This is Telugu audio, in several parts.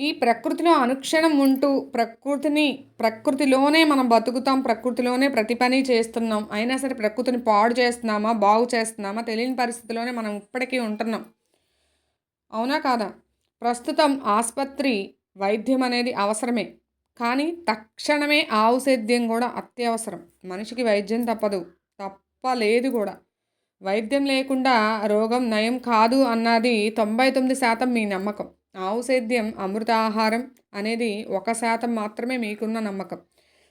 ఈ ప్రకృతిలో అనుక్షణం ఉంటూ ప్రకృతిని ప్రకృతిలోనే మనం బతుకుతాం ప్రకృతిలోనే ప్రతి పని చేస్తున్నాం. అయినా సరే ప్రకృతిని పాడు చేస్తున్నామా బాగు చేస్తున్నామా తెలియని పరిస్థితిలోనే మనం ఇప్పటికీ ఉంటున్నాం. అవునా కాదా? ప్రస్తుతం ఆసుపత్రి వైద్యం అనేది అవసరమే. కానీ తక్షణమే ఆవు సేద్యం కూడా అత్యవసరం. మనిషికి వైద్యం తప్పదు. తప్పలేదు కూడా. వైద్యం లేకుండా రోగం నయం కాదు అన్నది తొంభై తొమ్మిది శాతం మీ నమ్మకం. ఆవు సేద్యం అమృతాహారం అనేది ఒక శాతం మాత్రమే మీకున్న నమ్మకం.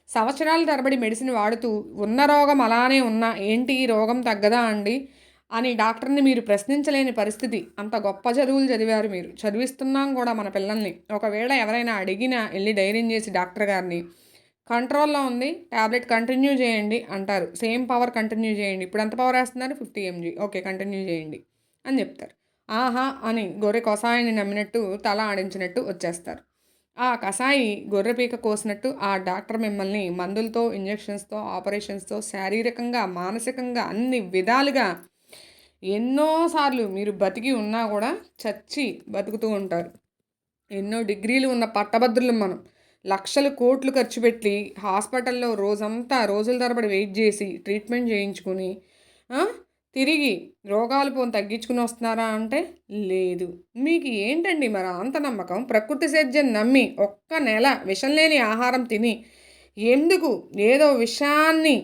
సంవత్సరాల తరబడి మెడిసిన్ వాడుతూ ఉన్న రోగం అలానే ఉన్నా ఏంటి ఈ రోగం తగ్గదా అండి? అని డాక్టర్ని మీరు ప్రశ్నించలేని పరిస్థితి. అంత గొప్ప చదువులు చదివారు మీరు. చదివిస్తున్నాం కూడా మన పిల్లల్ని. ఒకవేళ ఎవరైనా అడిగినా వెళ్ళి ధైర్యం చేసి డాక్టర్ గారిని కంట్రోల్లో ఉంది ట్యాబ్లెట్ కంటిన్యూ చేయండి అంటారు. సేమ్ పవర్ కంటిన్యూ చేయండి. ఇప్పుడు ఎంత పవర్ వేస్తున్నారు? Fifty MG. ఓకే కంటిన్యూ చేయండి అని చెప్తారు. ఆహా అని గొర్రె కషాయాన్ని నమ్మినట్టు తల ఆడించినట్టు వచ్చేస్తారు. ఆ కషాయి గొర్రె పీక కోసినట్టు ఆ డాక్టర్ మిమ్మల్ని మందులతో ఇంజెక్షన్స్తో ఆపరేషన్స్తో శారీరకంగా మానసికంగా అన్ని విధాలుగా ఎన్నోసార్లు మీరు బతికి ఉన్నా కూడా చచ్చి బతుకుతూ ఉంటారు. ఎన్నో డిగ్రీలు ఉన్న పట్టభద్రులు మనం. లక్షలు కోట్లు ఖర్చు పెట్టి హాస్పిటల్లో రోజంతా రోజుల తరబడి వెయిట్ చేసి ట్రీట్మెంట్ చేయించుకుని తిరిగి రోగాలు పోని తగ్గించుకుని వస్తున్నారా అంటే లేదు. మీకు ఏంటండి మరి అంత నమ్మకం? ప్రకృతి సేద్యం నమ్మి ఒక్క నెల విషం లేని ఆహారం తిని ఎందుకు ఏదో విషాన్ని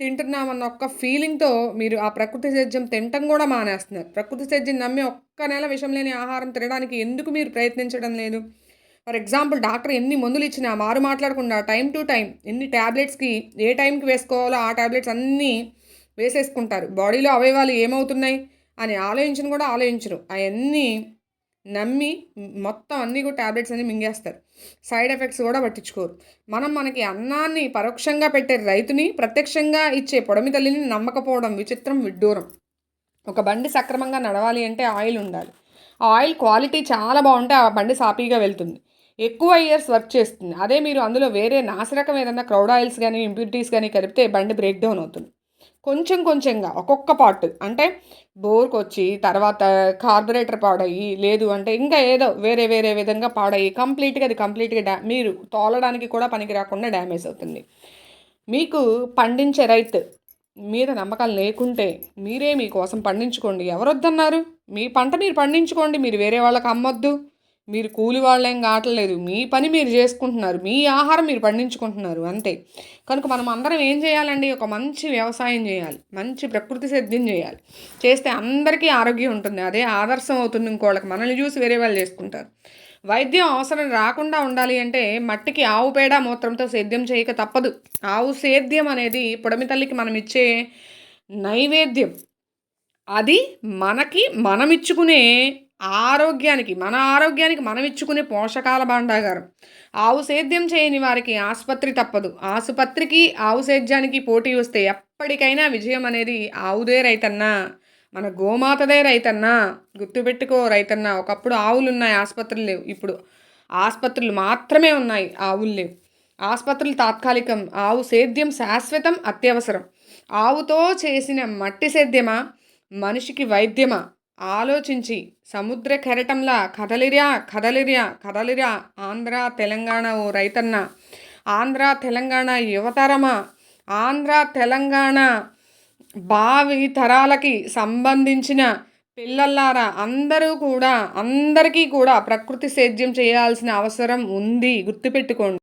తింటున్నామన్న ఒక్క ఫీలింగ్తో మీరు ఆ ప్రకృతి సేద్యం తినటం కూడా మానేస్తున్నారు. ప్రకృతి సేద్యం నమ్మి ఒక్క నెల విషం లేని ఆహారం తినడానికి ఎందుకు మీరు ప్రయత్నించడం లేదు? ఫర్ ఎగ్జాంపుల్ డాక్టర్ ఎన్ని మందులు ఇచ్చినా మారు మాట్లాడకుండా టైం టు టైం ఎన్ని ట్యాబ్లెట్స్కి ఏ టైంకి వేసుకోవాలో ఆ ట్యాబ్లెట్స్ అన్నీ వేసేసుకుంటారు. బాడీలో అవయవాలు ఏమవుతున్నాయి? అని ఆలోచించను కూడా ఆలోచించరు. అవన్నీ నమ్మి మొత్తం అన్నీ కూడా ట్యాబ్లెట్స్ అన్నీ మింగేస్తారు. సైడ్ ఎఫెక్ట్స్ కూడా పట్టించుకోరు. మనం మనకి అన్నాన్ని పరోక్షంగా పెట్టే రైతుని ప్రత్యక్షంగా ఇచ్చే పొడమి తల్లిని నమ్మకపోవడం విచిత్రం విడ్డూరం. ఒక బండి సక్రమంగా నడవాలి అంటే ఆయిల్ ఉండాలి. ఆ ఆయిల్ క్వాలిటీ చాలా బాగుంటే ఆ బండి సాపీగా వెళ్తుంది. ఎక్కువ ఇయర్స్ వర్క్ చేస్తుంది. అదే మీరు అందులో వేరే నాసిరకం ఏదన్నా క్రౌడ్ ఆయిల్స్ కానీ ఇంప్యూరిటీస్ కానీ కలిపితే బండి బ్రేక్ డౌన్ అవుతుంది. కొంచెం కొంచెంగా ఒక్కొక్క పార్ట్. అంటే బోర్కి వచ్చి తర్వాత కార్బొరేటర్ పాడయ్యి లేదు అంటే ఇంకా ఏదో వేరే వేరే విధంగా పాడయ్యి కంప్లీట్గా అది కంప్లీట్గా డ్యా మీరు తోలడానికి కూడా పనికి రాకుండా డ్యామేజ్ అవుతుంది. మీకు పండించే రైతు మీద నమ్మకాలు లేకుంటే మీరే మీకోసం పండించుకోండి. ఎవరొద్దన్నారు? మీ పంట మీరు పండించుకోండి మీరు వేరే వాళ్ళకి అమ్మొద్దు. మీరు కూలి వాళ్ళేం కావట్లేదు. మీ పని మీరు చేసుకుంటున్నారు. మీ ఆహారం మీరు పండించుకుంటున్నారు. అంతే. కనుక మనం అందరం ఏం చేయాలండి? ఒక మంచి వ్యవసాయం చేయాలి. మంచి ప్రకృతి సేద్యం చేయాలి. చేస్తే అందరికీ ఆరోగ్యం ఉంటుంది. అదే ఆదర్శం అవుతుంది ఇంకోళ్ళకి. మనల్ని చూసి వేరే వాళ్ళు చేసుకుంటారు. వైద్యం అవసరం రాకుండా ఉండాలి అంటే మట్టికి ఆవు పేడ మూత్రంతో సేద్యం చేయక తప్పదు. ఆవు సేద్యం అనేది పొడమి తల్లికి మనం ఇచ్చే నైవేద్యం. అది మనకి మనం ఇచ్చుకునే ఆరోగ్యానికి మన ఆరోగ్యానికి మనం ఇచ్చుకునే పోషకాల భాండాగారం. ఆవు సేద్యం చేయని వారికి ఆసుపత్రి తప్పదు. ఆసుపత్రికి ఆవు సేద్యానికి పోటీ వస్తే ఎప్పటికైనా విజయం అనేది ఆవుదే రైతన్నా మన గోమాతదే రైతన్నా గుర్తుపెట్టుకో రైతన్నా ఒకప్పుడు ఆవులు ఉన్నాయి ఆసుపత్రులు లేవు. ఇప్పుడు ఆసుపత్రులు మాత్రమే ఉన్నాయి ఆవులు లేవు. ఆసుపత్రులు తాత్కాలికం ఆవు సేద్యం శాశ్వతం అత్యవసరం. ఆవుతో చేసిన మట్టి సేద్యమా? మనిషికి వైద్యమా? ఆలోచించి సముద్ర కెరటంలా కదలిరా కదలిరా కదలిరా ఆంధ్ర తెలంగాణ ఓ రైతన్న. ఆంధ్ర తెలంగాణ యువతరమా? ఆంధ్ర తెలంగాణ భావి తరాలకి సంబంధించిన పిల్లల్లారా? అందరూ కూడా అందరికీ కూడా ప్రకృతి సేద్యం చేయాల్సిన అవసరం ఉంది. గుర్తుపెట్టుకోండి.